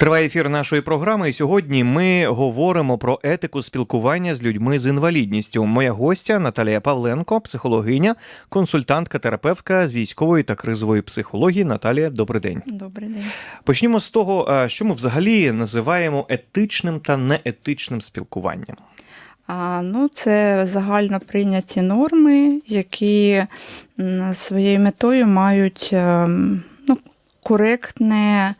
Триває ефір нашої програми, і сьогодні ми говоримо про етику спілкування з людьми з інвалідністю. Моя гостя Наталія Павленко, психологиня, консультантка, терапевтка з військової та кризової психології. Наталія, добрий день. Добрий день. Почнімо з того, що ми взагалі називаємо етичним та неетичним спілкуванням. А, ну, це загально прийняті норми, які своєю метою мають ем, коректне,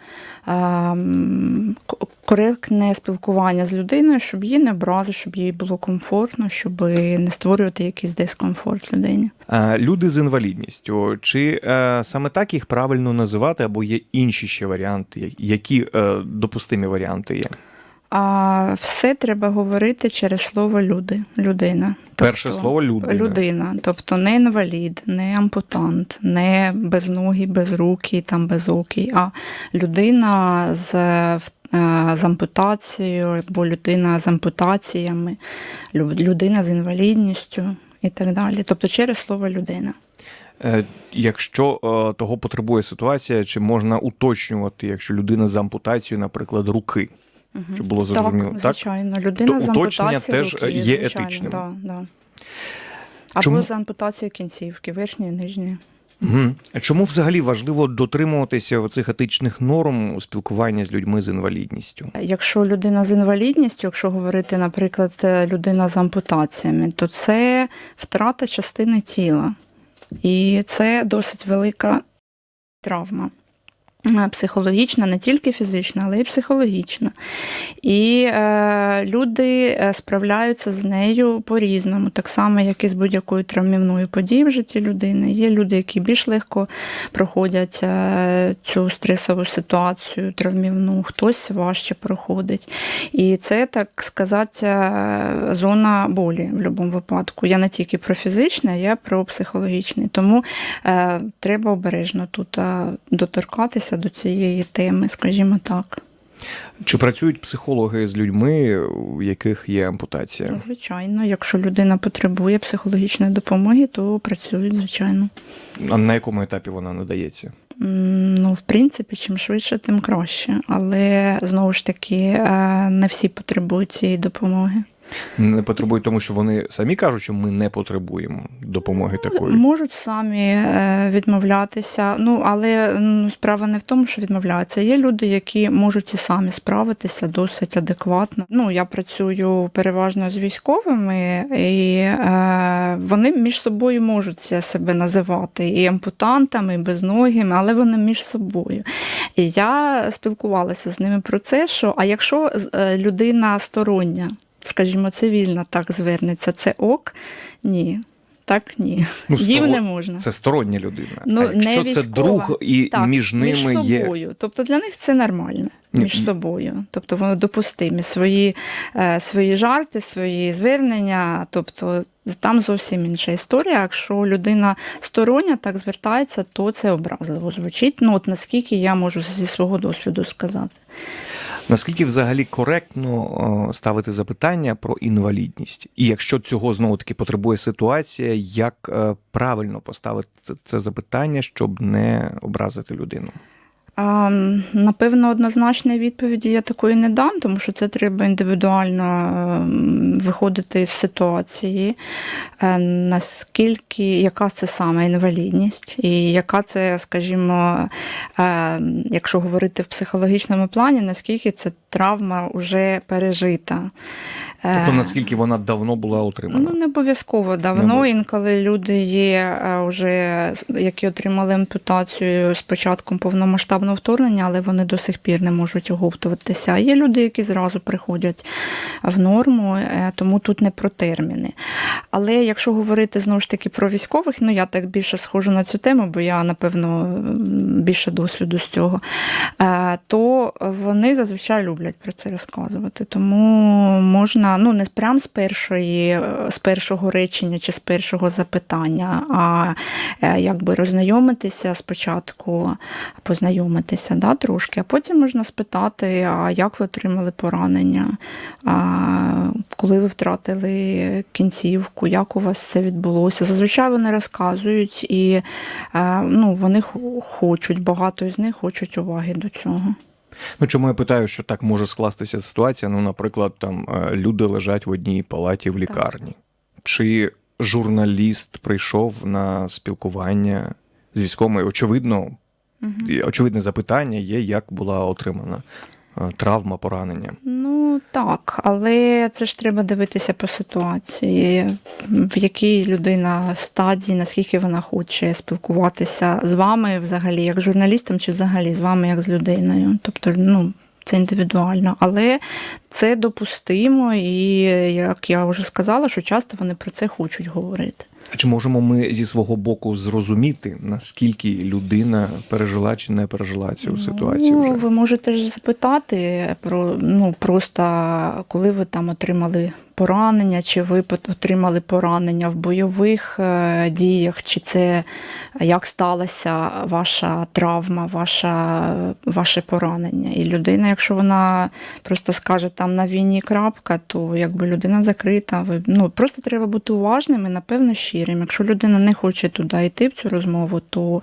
ем, коректне спілкування з людиною, щоб її не брали, щоб їй було комфортно, щоб не створювати якийсь дискомфорт людині. Люди з інвалідністю, чи е, саме так їх правильно називати, або є інші ще варіанти, які е, допустимі варіанти є? А все треба говорити через слово люди, людина. Перше Тобто, слово людина. Людина, тобто не інвалід, не ампутант, не безногий, безрукий, там безокий, а людина з, е, з ампутацією або людина з ампутаціями, людина з інвалідністю і так далі. Тобто через слово людина. Е, Якщо е, того потребує ситуація, чи можна уточнювати, якщо людина з ампутацією, наприклад, руки, щоб було зрозуміло, так, звичайно, людина То з уточнення теж руки, є звичайно, етичним. Да, да. Або Чому? з ампутацією кінцівки, верхньої, нижньої. Мгм. Чому взагалі важливо дотримуватися цих етичних норм у спілкуванні з людьми з інвалідністю? Якщо людина з інвалідністю, якщо говорити, наприклад, людина з ампутаціями, то це втрата частини тіла. І це досить велика травма. Е, Психологічна, не тільки фізична, але й психологічна. І е, люди е, справляються з нею по-різному, так само, як і з будь-якою травмівною подією в житті людини. Є люди, які більш легко проходять е, цю стресову ситуацію травмівну, хтось важче проходить. І це, так сказати, зона болі в будь-якому випадку. Я не тільки про фізичне, я про психологічний. Тому е, треба обережно тут е, доторкатися до цієї теми, скажімо так. Чи працюють психологи з людьми, у яких є ампутація? Звичайно, якщо людина потребує психологічної допомоги, то працюють, звичайно. А на якому етапі вона надається? Ну, в принципі, чим швидше, тим краще. Але знову ж таки, е, не всі потребують цієї допомоги. Не потребують, тому що вони самі кажуть, що ми не потребуємо допомоги такої. Можуть самі е, відмовлятися. Ну, але справа не в тому, що відмовляються. Є люди, які можуть і самі справитися досить адекватно. Ну, я працюю переважно з військовими, і е, вони між собою можуть себе називати і ампутантами, і безногими, але вони між собою. І я спілкувалася з ними про це, що а якщо е, людина стороння, скажімо, цивільна так звернеться, це ок? Ні. Так, ні. Ну, Їм сторон- не можна. Це стороння людина. Ну, а якщо не це друг і Так, між ними між є. собою. Тобто для них це нормально Ні. між собою. Тобто вони допустимі свої, е, свої жарти, свої звернення. Тобто там зовсім інша історія. Якщо людина стороння так звертається, то це образливо звучить. Ну, от наскільки я можу зі свого досвіду сказати. Наскільки взагалі коректно ставити запитання про інвалідність? І якщо цього знову таки потребує ситуація, як е, правильно поставити це запитання, щоб не образити людину? Напевно, однозначної відповіді я такої не дам, тому що це треба індивідуально виходити з ситуації, е, наскільки яка це саме інвалідність, і яка це, скажімо, е, якщо говорити в психологічному плані, наскільки це травма вже пережита. Е, Тобто наскільки вона давно була отримана? Ну, не обов'язково давно. обов'язково. Інколи люди є е, вже, які отримали ампутацію з початком повномасштабного вторгнення, але вони до сих пір не можуть оговтуватися. Є люди, які зразу приходять в норму, е, тому тут не про терміни. Але якщо говорити знову ж таки про військових, ну я так більше схожу на цю тему, бо я, напевно, більше досвіду з цього, е, то вони зазвичай люблять про це розказувати. Тому можна, ну не прям з першої, е, з першого речення чи з першого запитання, а е, якби роззнайомитися спочатку, познайомитися да, трошки, а потім можна спитати, а як ви отримали поранення, а коли ви втратили кінцівку, як у вас це відбулося. Зазвичай вони розказують і е, ну, вони хочуть, багато з них хочуть уваги до цього. Ну, чому я питаю, що так може скластися ситуація? Ну, наприклад, там е, люди лежать в одній палаті в лікарні. Чи журналіст прийшов на спілкування з військовими? Очевидно, угу. очевидне запитання є, як була отримана е, травма, поранення. Так, але це ж треба дивитися по ситуації, в якій людина стадії, наскільки вона хоче спілкуватися з вами взагалі, як журналістом, чи взагалі з вами як з людиною. Тобто, ну. Це індивідуально, але це допустимо, і як я вже сказала, що часто вони про це хочуть говорити. Чи можемо ми зі свого боку зрозуміти, наскільки людина пережила чи не пережила цю ситуацію? Ну, Вже? ви можете ж запитати про ну просто коли ви там отримали поранення, чи ви отримали поранення в бойових е, діях, чи це як сталася ваша травма, ваша, ваше поранення. І людина, якщо вона просто скаже там на війні крапка, то якби людина закрита. Ви ну просто треба бути уважним і напевно щирим. Якщо людина не хоче туди йти в цю розмову, то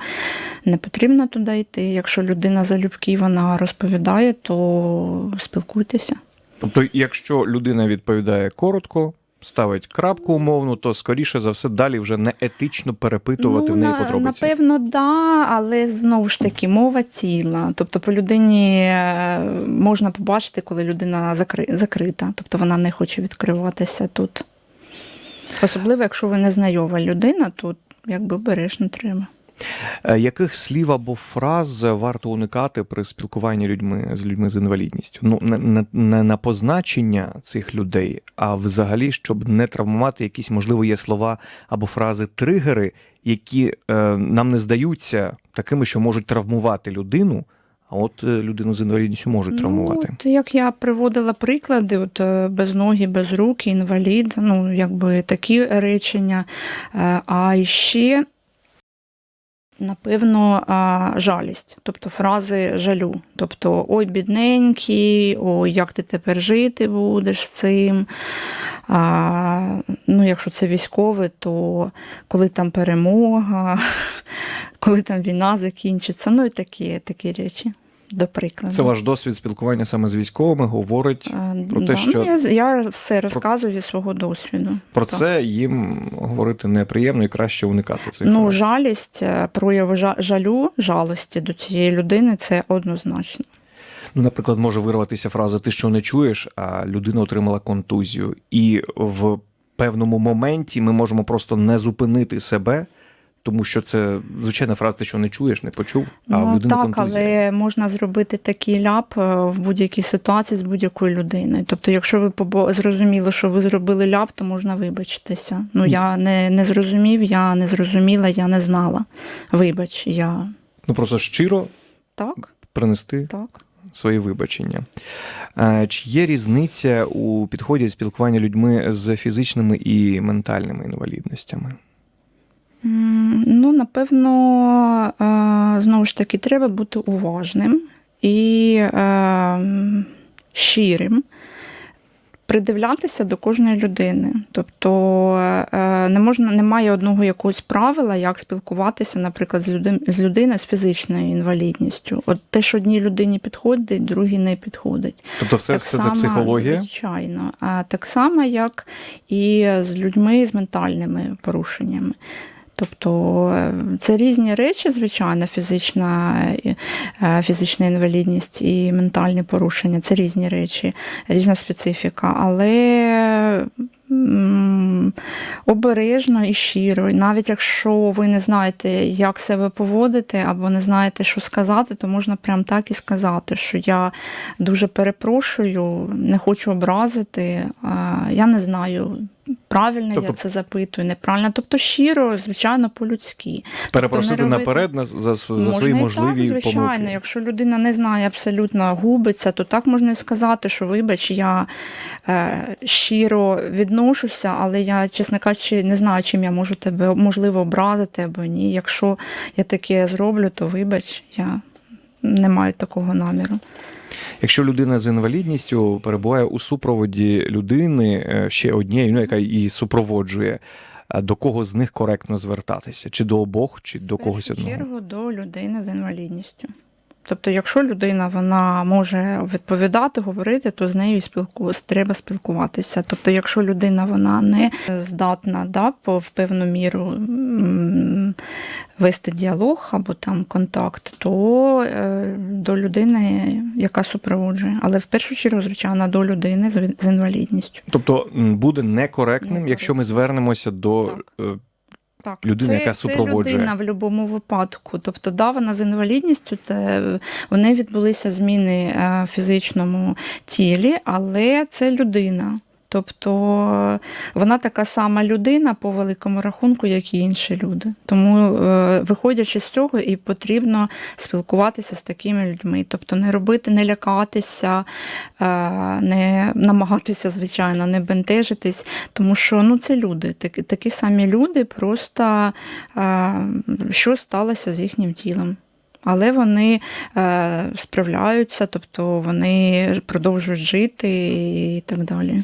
не потрібно туди йти. Якщо людина залюбки вона розповідає, то спілкуйтеся. Тобто, якщо людина відповідає коротко, ставить крапку умовну, то скоріше за все далі вже не етично перепитувати в неї Ну, на- подробиці. Напевно, да, але знову ж таки мова ціла. Тобто, по людині е, можна побачити, коли людина закри- закрита, тобто вона не хоче відкриватися тут. Особливо, якщо ви незнайома людина, то якби обережно треба. Е, Яких слів або фраз варто уникати при спілкуванні людьми з людьми з інвалідністю? Ну не, не, не на позначення цих людей, а взагалі, щоб не травмувати якісь, можливо, є слова або фрази тригери, які е, нам не здаються такими, що можуть травмувати людину. А от е, людину з інвалідністю можуть травмувати. Ну, от як я приводила приклади, от е, без ноги, без рук, інвалід, ну якби такі речення. Е, А ще, напевно, жалість, тобто фрази жалю. Тобто ой, бідненький, ой, як ти тепер жити будеш з цим. А, ну, якщо це військове, то коли там перемога, коли там війна закінчиться, ну і такі, такі речі. До прикладу. Це ваш досвід спілкування саме з військовими говорить А, про те, да, що- ну, я, я все розказую зі свого досвіду. про Так. це їм говорити неприємно і краще уникати цих Ну, жалість, е, прояви жалю, жалості до цієї людини це однозначно. Ну, наприклад, може вирватися фраза Ти що не чуєш, а людина отримала контузію. І в певному моменті ми можемо просто не зупинити себе, тому що це звичайна фраза, ти що не чуєш, не почув, а ну людини так, контузія. але можна зробити такий ляп е, в будь-якій ситуації з будь-якою людиною. Тобто, якщо ви побо- зрозуміли, що ви зробили ляп, то можна вибачитися. Ну я не, не зрозумів, я не зрозуміла, я не знала. Вибач, я Ну просто щиро так, принести так. свої вибачення. Чи є різниця у підході спілкування людьми з фізичними і ментальними інвалідностями? Ну, напевно, е, знову ж таки, треба бути уважним і е, щирим, придивлятися до кожної людини. Тобто е, не можна, немає одного якогось правила, як спілкуватися, наприклад, з, людин, з людиною з фізичною інвалідністю. От те, що одній людині підходить, другій не підходить. Тобто, все, все це психологія? Звичайно. А так само, як і з людьми з ментальними порушеннями. Тобто е, це різні речі, звичайно, фізична, е, фізична інвалідність і ментальні порушення це різні речі, різна специфіка. Але обережно і щиро, навіть якщо ви не знаєте, як себе поводити, або не знаєте, що сказати, то можна прям так і сказати, що я дуже перепрошую, не хочу образити, я не знаю. Правильно Тобто- я це запитую, неправильно. Тобто щиро, звичайно, по-людськи. Перепросити Тобто робити- наперед на- за, за Можна свої і можливі так, звичайно. помилки. Якщо людина не знає абсолютно губиться, то так можна і сказати, що вибач, я е, щиро відношуся, але я, чесно кажучи, не знаю, чим я можу тебе можливо образити або ні. Якщо я таке зроблю, то вибач, я не мають такого наміру. Якщо людина з інвалідністю перебуває у супроводі людини е, ще однієї, ну, яка її супроводжує, до кого з них коректно звертатися? Чи до обох, чи до В когось одного? В чергу до людини з інвалідністю. Тобто, якщо людина вона може відповідати, говорити, то з нею спілку... треба спілкуватися. Тобто, якщо людина вона не здатна да, по в певну міру вести діалог або там контакт, то е, до людини, яка супроводжує. Але в першу чергу, звичайно, до людини з, з інвалідністю. Тобто буде некоректним, якщо ми звернемося до Так. Так, Людина, це, яка супроводжує. Це людина в будь-якому випадку. Тобто, да, вона з інвалідністю, це вони відбулися зміни е, в фізичному тілі, але це людина. Тобто вона така сама людина по великому рахунку, як і інші люди. Тому, е, виходячи з цього, і потрібно спілкуватися з такими людьми. Тобто не робити, не лякатися, е, не намагатися, звичайно, не бентежитись, тому що ну, це люди, такі, такі самі люди, просто е, що сталося з їхнім тілом. Але вони е, справляються, тобто вони продовжують жити і так далі.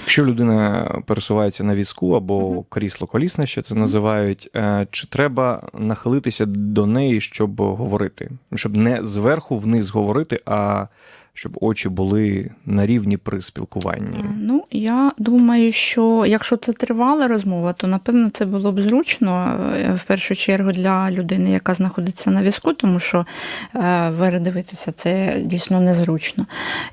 Якщо людина пересувається на візку або крісло колісне, ще це називають, е, чи треба нахилитися до неї, щоб говорити? Щоб не зверху вниз говорити, а щоб очі були на рівні при спілкуванні. Е, Ну, я думаю, що якщо це тривала розмова, то напевно це було б зручно е, в першу чергу для людини, яка знаходиться на візку, тому що е, передивитися це дійсно незручно.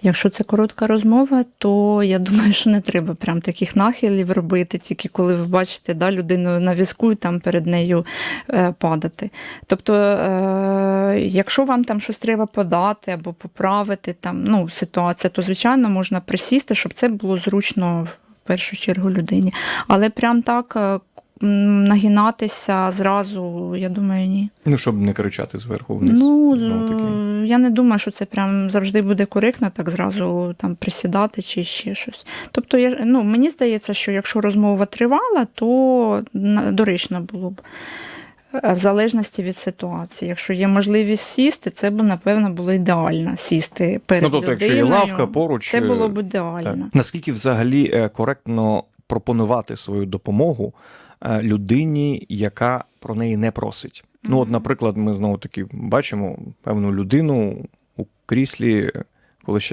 Якщо це коротка розмова, то я думаю, що не треба прям таких нахилів робити, тільки коли ви бачите да, людину на візку і там перед нею е, падати. Тобто, е, якщо вам там щось треба подати або поправити там, ну, ситуація, то звичайно можна присісти, щоб це було зручно в першу чергу людині. Але прям так е, нагинатися зразу, я думаю, ні. Ну, щоб не кричати зверху вниз. Ну, е, я не думаю, що це прям завжди буде коректно, так зразу там присідати чи ще щось. Тобто, я, ну, мені здається, що якщо розмова тривала, то доречно було б. е, В залежності від ситуації. Якщо є можливість сісти, це б, напевно, було ідеально сісти перед Ну, тобто, якщо є лавка поруч, Це було е, б ідеально. Так. Наскільки взагалі е, коректно пропонувати свою допомогу е, людині, яка про неї не просить? Ну, от, наприклад, ми знову таки бачимо певну людину у кріслі.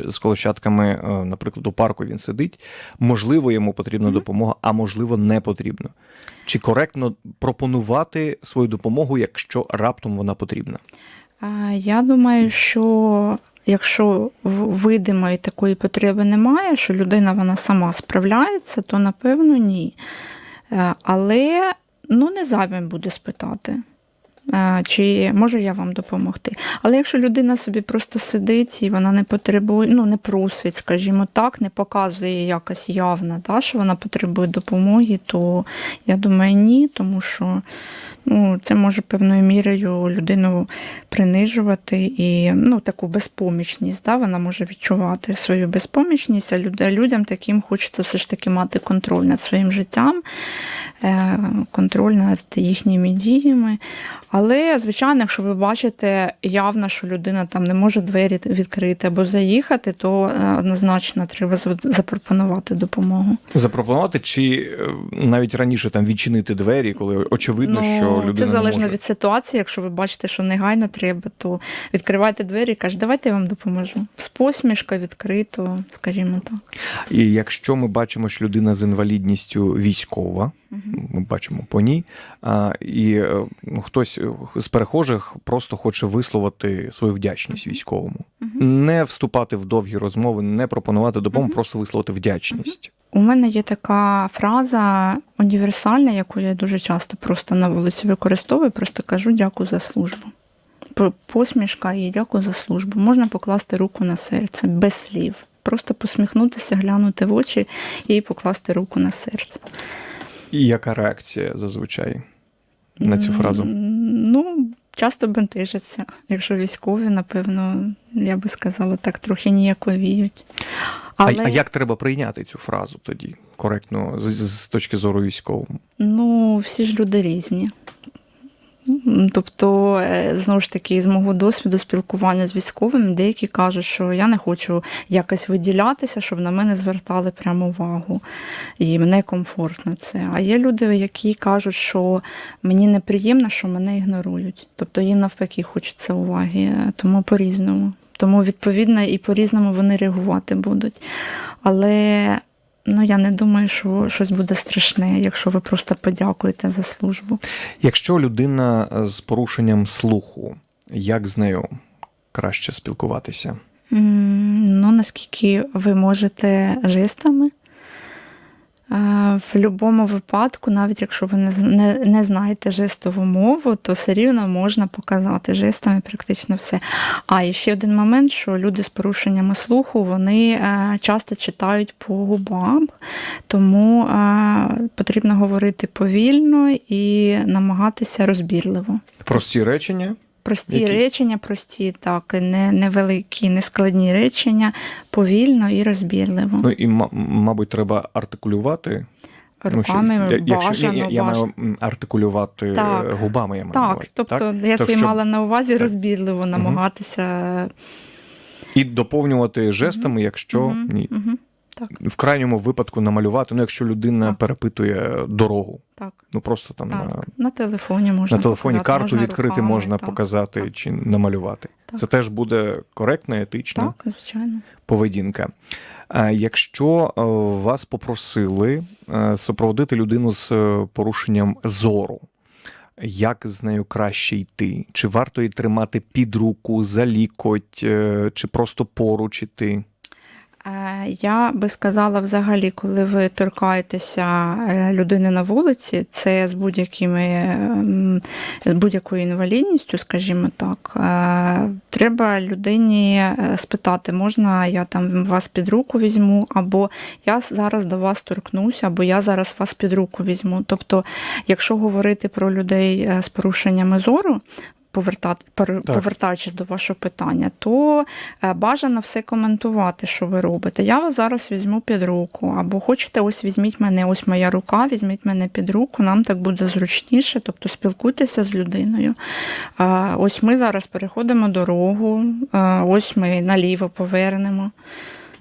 З колощатками, е, наприклад, у парку він сидить. Можливо, йому потрібна Мгм. допомога, а можливо, не потрібно. Чи коректно пропонувати свою допомогу, якщо раптом вона потрібна? Я думаю, що якщо видимої такої потреби немає, що людина вона сама справляється, то напевно ні. Е, Але ну, не зайвим буде спитати. е, Чи можу я вам допомогти? Але якщо людина собі просто сидить і вона не потребує, ну не просить, скажімо так, не показує якось явно, та, що вона потребує допомоги, то я думаю, ні, тому що ну, це може певною мірою людину принижувати і ну, таку безпомічність. Да? Вона може відчувати свою безпомічність, а люд- людям таким хочеться все ж таки мати контроль над своїм життям, е, контроль над їхніми діями. Але, звичайно, якщо ви бачите явно, що людина там не може двері відкрити або заїхати, то е, однозначно треба запропонувати допомогу. Запропонувати чи е, навіть раніше там відчинити двері, коли очевидно, що людина Ну, це залежно не може. від ситуації. Якщо ви бачите, що негайно треба, то відкривайте двері і кажете, давайте я вам допоможу. З посмішкою відкрито, скажімо так. І якщо ми бачимо, що людина з інвалідністю військова, ми бачимо по ній, а, і е, ну, хтось з перехожих просто хоче висловити свою вдячність військовому, не вступати в довгі розмови, не пропонувати допомогу, просто висловити вдячність. У мене є така фраза універсальна, яку я дуже часто просто на вулиці використовую, просто кажу дякую за службу. Посмішка і дякую за службу. Можна покласти руку на серце без слів. Просто посміхнутися, глянути в очі і покласти руку на серце. І яка реакція зазвичай на цю фразу? Ну, часто бентежаться. Якщо військові, напевно, я би сказала, так трохи ніяковіють. А, а як треба прийняти цю фразу тоді коректно з, з- з точки зору військового? Ну, всі ж люди різні. Тобто, е, знову ж таки, з мого досвіду спілкування з військовими, деякі кажуть, що я не хочу якось виділятися, щоб на мене звертали прямо увагу. Їм некомфортно це. А є люди, які кажуть, що мені неприємно, що мене ігнорують. Тобто їм навпаки хочеться уваги, тому по-різному. Тому, відповідно, і по-різному вони реагувати будуть. Але ну, я не думаю, що щось буде страшне, якщо ви просто подякуєте за службу. Якщо людина з порушенням слуху, як з нею краще спілкуватися? Ну, наскільки ви можете жестами. Е, В будь-якому випадку, навіть якщо ви не, не, не знаєте жестову мову, то все рівно можна показати жестами практично все. А і ще один момент, що люди з порушеннями слуху вони е, часто читають по губам, тому е, потрібно говорити повільно і намагатися розбірливо. Прості речення. Прості Якісь? речення, прості, так, не, невеликі, не складні речення, повільно і розбірливо. Ну і ма- мабуть, треба артикулювати. Ну, що- Руками я- якщо, бажано, я, я маю бажано. м, артикулювати Так. е, губами. Я маю Так, увазі, тобто так? я Так, це щоб- мала на увазі так. розбірливо намагатися. І доповнювати жестами, якщо Мгм, ні. мгм. Так, В крайньому випадку намалювати, ну якщо людина Так. перепитує дорогу, так, ну просто там на, так. На телефоні можна на телефоні показати, карту можна відкрити руками, можна так, показати так. чи намалювати. Так. Це теж буде коректна, етична Так, звичайно. поведінка. А Якщо е, вас попросили е, супроводити людину з е, порушенням зору, як з нею краще йти? Чи варто її тримати під руку, за лікоть, чи просто поруч іти? Е, Я би сказала, взагалі, коли ви торкаєтеся е, людини на вулиці, це з будь-якими з будь-якою інвалідністю, скажімо так, е, треба людині спитати, можна я там вас під руку візьму, або я зараз до вас торкнуся, або я зараз вас під руку візьму. Тобто, якщо говорити про людей з порушеннями зору, повертати, повертаючись до вашого питання, то е, бажано все коментувати, що ви робите. Я вас зараз візьму під руку, або хочете, ось візьміть мене, ось моя рука, візьміть мене під руку, нам так буде зручніше, тобто спілкуйтеся з людиною. Е, Ось ми зараз переходимо дорогу, е, ось ми наліво повернемо.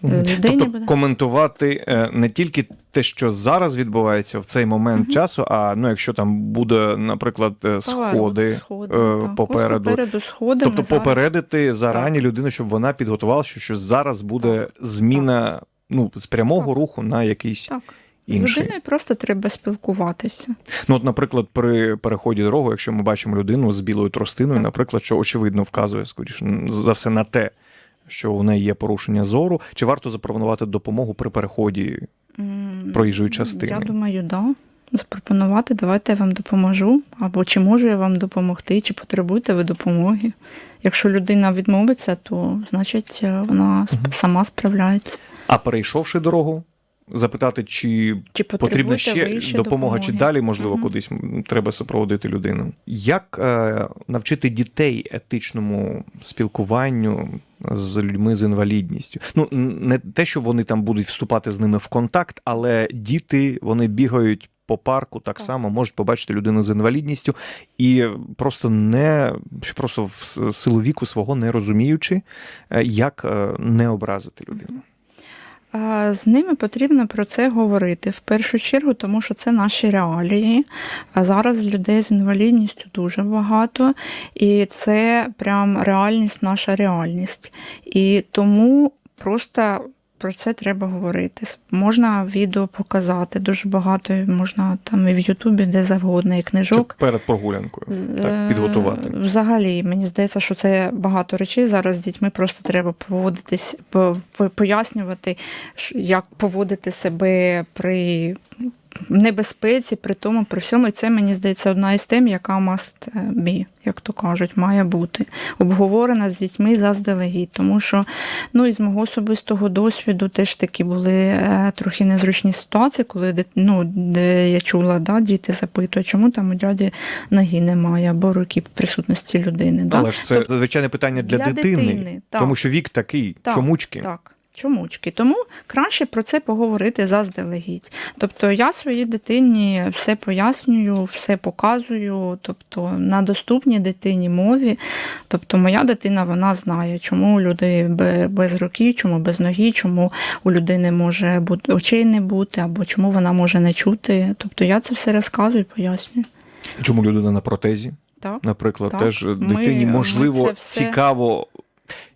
Людині Тобто буде. коментувати е, не тільки те, що зараз відбувається в цей момент часу, а ну, якщо там буде, наприклад, е, сходи, Сходи, е, так. Попереду. попереду сходи. Тобто ми зараз- попередити зарані людину, щоб вона підготувалася, що, що зараз буде зміна ну, з прямого Так. руху на якийсь Так. З людиною просто треба спілкуватися. Ну, от, наприклад, при переході дорогу, якщо ми бачимо людину з білою тростиною, Так. наприклад, що очевидно вказує скоріше за все на те, що в неї є порушення зору, чи варто запропонувати допомогу при переході проїжджої частини? Я думаю, да. Запропонувати, давайте я вам допоможу. Або чи можу я вам допомогти, чи потребуєте ви допомоги. Якщо людина відмовиться, то значить е, вона угу. сама справляється. А перейшовши дорогу, запитати, чи Чи потрібна ще допомога, чи далі, можливо, Мгм. кудись треба супроводити людину. Як е, навчити дітей етичному спілкуванню з людьми з інвалідністю? Ну, не те, що вони там будуть вступати з ними в контакт, але діти вони бігають. По парку так, Так. само можуть побачити людину з інвалідністю і просто не просто в силу віку свого не розуміючи, е, як е, не образити людину. З ними потрібно про це говорити в першу чергу, тому що це наші реалії. А зараз людей з інвалідністю дуже багато, і це прям реальність, наша реальність. І тому просто про це треба говорити. Можна відео показати, дуже багато можна там і в Ютубі, де завгодно, і Це книжок. перед прогулянкою. Так, Е, підготувати. Взагалі, мені здається, що це багато речей. Зараз з дітьми просто треба поводитись, по- по- пояснювати, як поводити себе при небезпеці, при тому, при всьому. І це, мені здається, одна із тем, яка must be, як то кажуть, має бути обговорена з дітьми заздалегідь. Тому що ну, із мого особистого досвіду теж такі були е, трохи незручні ситуації, коли ну, де я чула, да, діти запитують, чому там у дяді ноги немає або руки в присутності людини. Да? Ж це Тобто звичайне питання для, для дитини, дитини, тому що вік такий, Так, чомучки. Так. Чомучки. Тому краще про це поговорити заздалегідь. Тобто я своїй дитині все пояснюю, все показую, тобто на доступній дитині мові. Тобто моя дитина вона знає, чому люди бе- без руки, чому без ноги, чому у людини може бути очей не бути, або чому вона може не чути. Тобто я це все розказую і пояснюю. Чому людина на протезі? Так. Наприклад, Так. теж дитині ми можливо це все- цікаво.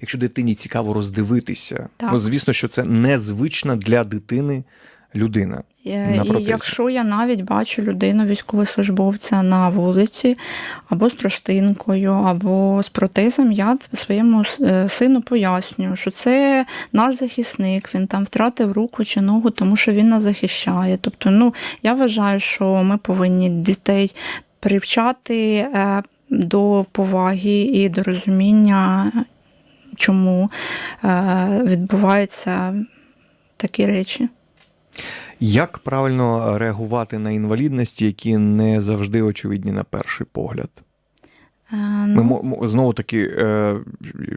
Якщо дитині цікаво роздивитися, Так. ну звісно, що це незвична для дитини людина. Е, На І якщо я навіть бачу людину, військовослужбовця на вулиці, або з тростинкою, або з протезом, я своєму е, сину пояснюю, що це наш захисник, він там втратив руку чи ногу, тому що він нас захищає. Тобто, ну я вважаю, що ми повинні дітей привчати е, до поваги і до розуміння, чому е, відбуваються такі речі. Як правильно реагувати на інвалідності, які не завжди очевидні на перший погляд? Е, Ми ну, знову таки е,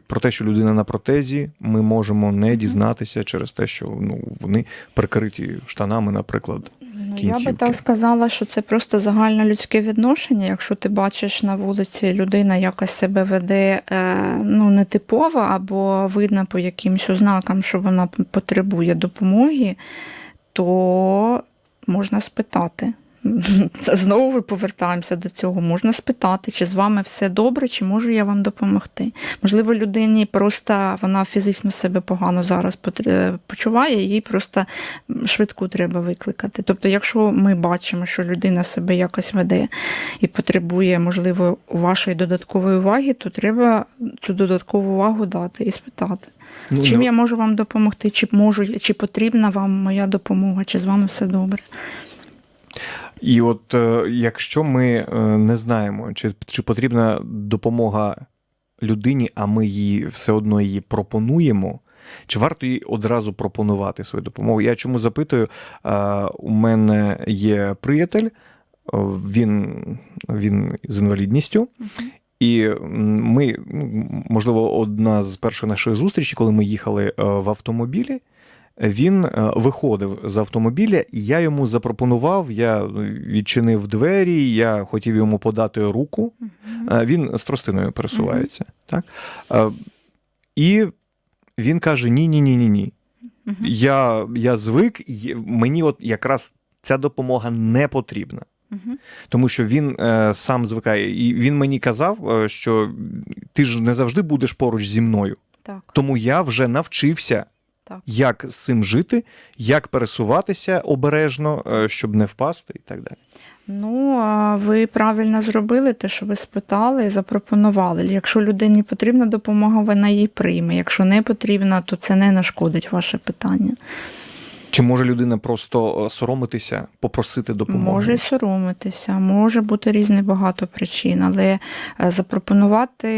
про те, що людина на протезі, ми можемо не дізнатися через те, що ну вони прикриті штанами, наприклад. Ну, я би так сказала, що це просто загальне людське відношення. Якщо ти бачиш на вулиці, людина якось себе веде е, ну, нетипово, або видно по якимось ознакам, що вона потребує допомоги, то можна спитати. Це знову ми повертаємося до цього. Можна спитати, чи з вами все добре, чи можу я вам допомогти. Можливо, людині просто вона фізично себе погано зараз потр- почуває, їй просто швидку треба викликати. Тобто, якщо ми бачимо, що людина себе якось веде і потребує, можливо, вашої додаткової уваги, то треба цю додаткову увагу дати і спитати. Ну, Чим не- я можу вам допомогти? Чи можу, чи потрібна вам моя допомога, чи з вами все добре? І от е, якщо ми е, не знаємо, чи, чи потрібна допомога людині, а ми її все одно її пропонуємо. Чи варто їй одразу пропонувати свою допомогу? Я чому запитую? Е, У мене є приятель, він, він з інвалідністю, і ми, можливо, одна з перших наших зустрічей, коли ми їхали в автомобілі, він е, виходив з автомобіля, і я йому запропонував, я відчинив двері, я хотів йому подати руку. Е, Він з тростиною пересувається. Так? Е, І він каже: ні, ні, ні, ні, ні. Мгм. Я, я звик, мені от якраз ця допомога не потрібна. Мгм. Тому що він е, сам звикає. І він мені казав, е, що ти ж не завжди будеш поруч зі мною. Так, Тому я вже навчився, так. як з цим жити, як пересуватися обережно, е, щоб не впасти, і так далі. Ну, а ви правильно зробили те, що ви спитали і запропонували. Якщо людині потрібна допомога, вона її прийме. Якщо не потрібна, то це не нашкодить ваше питання. Чи може людина просто е, соромитися, попросити допомоги? Може соромитися, може бути різне багато причин, але е, запропонувати,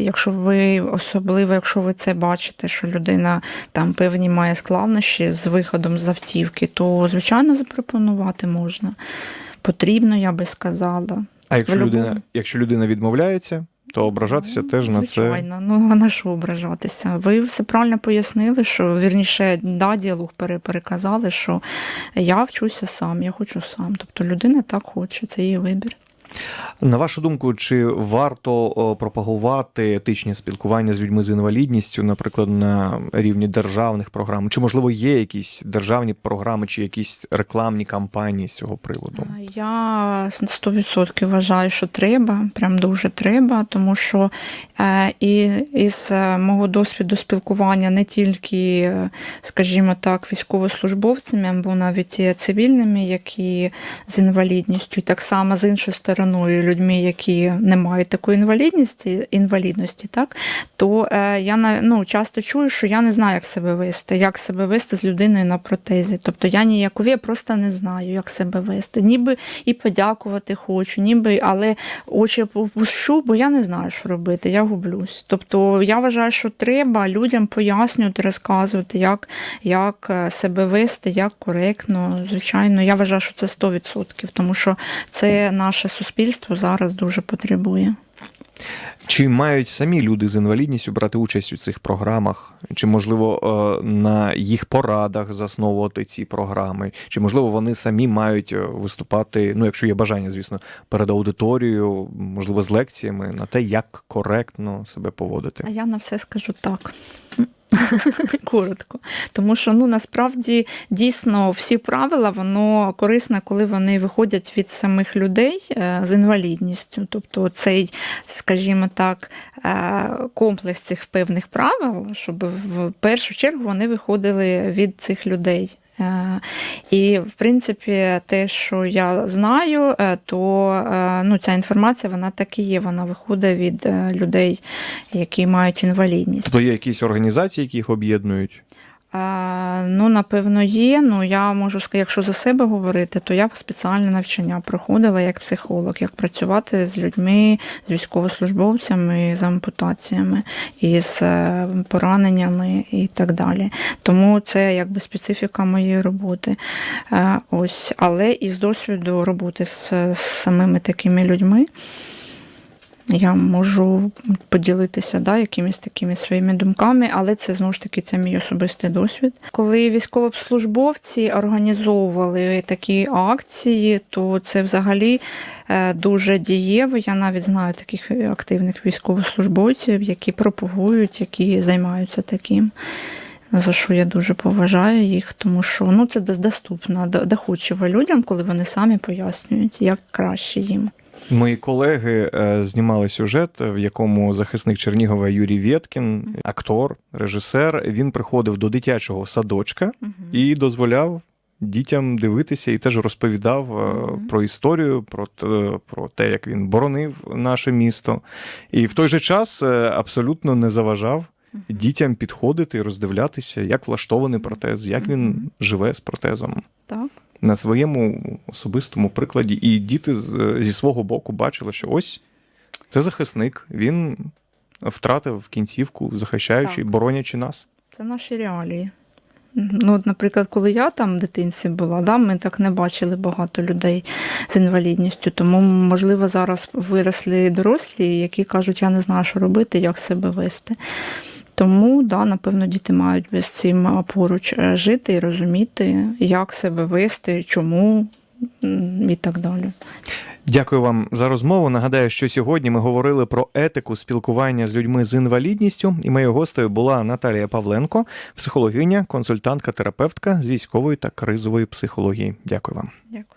якщо ви особливо, якщо ви це бачите, що людина там певні має складнощі з виходом з автівки, то звичайно запропонувати можна. Потрібно, я би сказала. А якщо людина, якщо людина відмовляється, то ображатися Ну, теж на це. Звичайно, ну а на що ображатися? Ви все правильно пояснили, що вірніше, да, діалог переказали, що я вчуся сам, я хочу сам. Тобто людина так хоче, це її вибір. На вашу думку, чи варто пропагувати етичне спілкування з людьми з інвалідністю, наприклад, на рівні державних програм? Чи можливо є якісь державні програми, чи якісь рекламні кампанії з цього приводу? Я 100% вважаю, що треба, прям дуже треба, тому що е, і із е, мого досвіду спілкування не тільки, е, скажімо так, військовослужбовцями, або навіть цивільними, які з інвалідністю, так само з іншої сторони, людьми, які не мають такої інвалідності, інвалідності, так то е, я ну, часто чую, що я не знаю, як себе вести, як себе вести з людиною на протезі. Тобто я ніякові, я просто не знаю, як себе вести. Ніби і подякувати хочу, ніби, але очі попущу, бо я не знаю, що робити, я гублюсь. Тобто я вважаю, що треба людям пояснювати, розказувати, як, як е, себе вести, як коректно. Звичайно, я вважаю, що це 100%, тому що це наше суспільство зараз дуже потребує. Чи мають самі люди з інвалідністю брати участь у цих програмах? Чи можливо е, на їх порадах засновувати ці програми? Чи можливо вони самі мають е, виступати? Ну, якщо є бажання, звісно, перед аудиторією, можливо, з лекціями на те, як коректно себе поводити? А я на все скажу так. Коротко. Тому що ну насправді дійсно всі правила воно корисне, коли вони виходять від самих людей е, з інвалідністю. Тобто цей, скажімо так, е, комплекс цих певних правил, щоб в першу чергу вони виходили від цих людей. Е, І, в принципі, те, що я знаю, е, то е, ну, ця інформація вона так і є. Вона виходить від людей, які мають інвалідність. Тобто є якісь організації, які їх об'єднують? Е, Ну, напевно, є. Ну, я можу сказати, якщо за себе говорити, то я спеціальне навчання проходила як психолог, як працювати з людьми, з військовослужбовцями, з ампутаціями, і з е, пораненнями і так далі. Тому це якби специфіка моєї роботи. Е, Ось, але із досвіду роботи з, з самими такими людьми. Я можу поділитися да, якимись такими своїми думками, але це знову ж таки це мій особистий досвід. Коли військовослужбовці організовували такі акції, то це взагалі е, дуже дієво. Я навіть знаю таких активних військовослужбовців, які пропагують, які займаються таким. За що я дуже поважаю їх, тому що ну, це доступно, доходчиво людям, коли вони самі пояснюють, як краще їм. Мої колеги е, знімали сюжет, в якому захисник Чернігова Юрій Вєткін, актор, режисер, він приходив до дитячого садочка і дозволяв дітям дивитися і теж розповідав Мгм. про історію, про, те- про те, як він боронив наше місто. І в той же час е, абсолютно не заважав дітям підходити і роздивлятися, як влаштований протез, як він живе з протезом. Так. На своєму особистому прикладі, і діти з, зі свого боку бачили, що ось це захисник, він втратив кінцівку, захищаючи, Так. боронячи нас. Це наші реалії. Ну, от, наприклад, коли я там в дитинці була, да, ми так не бачили багато людей з інвалідністю. Тому, можливо, зараз виросли дорослі, які кажуть, я не знаю, що робити, як себе вести. Тому, да, напевно, діти мають з цим поруч е, жити і розуміти, як себе вести, чому і так далі. Дякую вам за розмову. Нагадаю, що сьогодні ми говорили про етику спілкування з людьми з інвалідністю, і моєю гостею була Наталія Павленко, психологиня, консультантка, терапевтка з військової та кризової психології. Дякую вам. Дякую.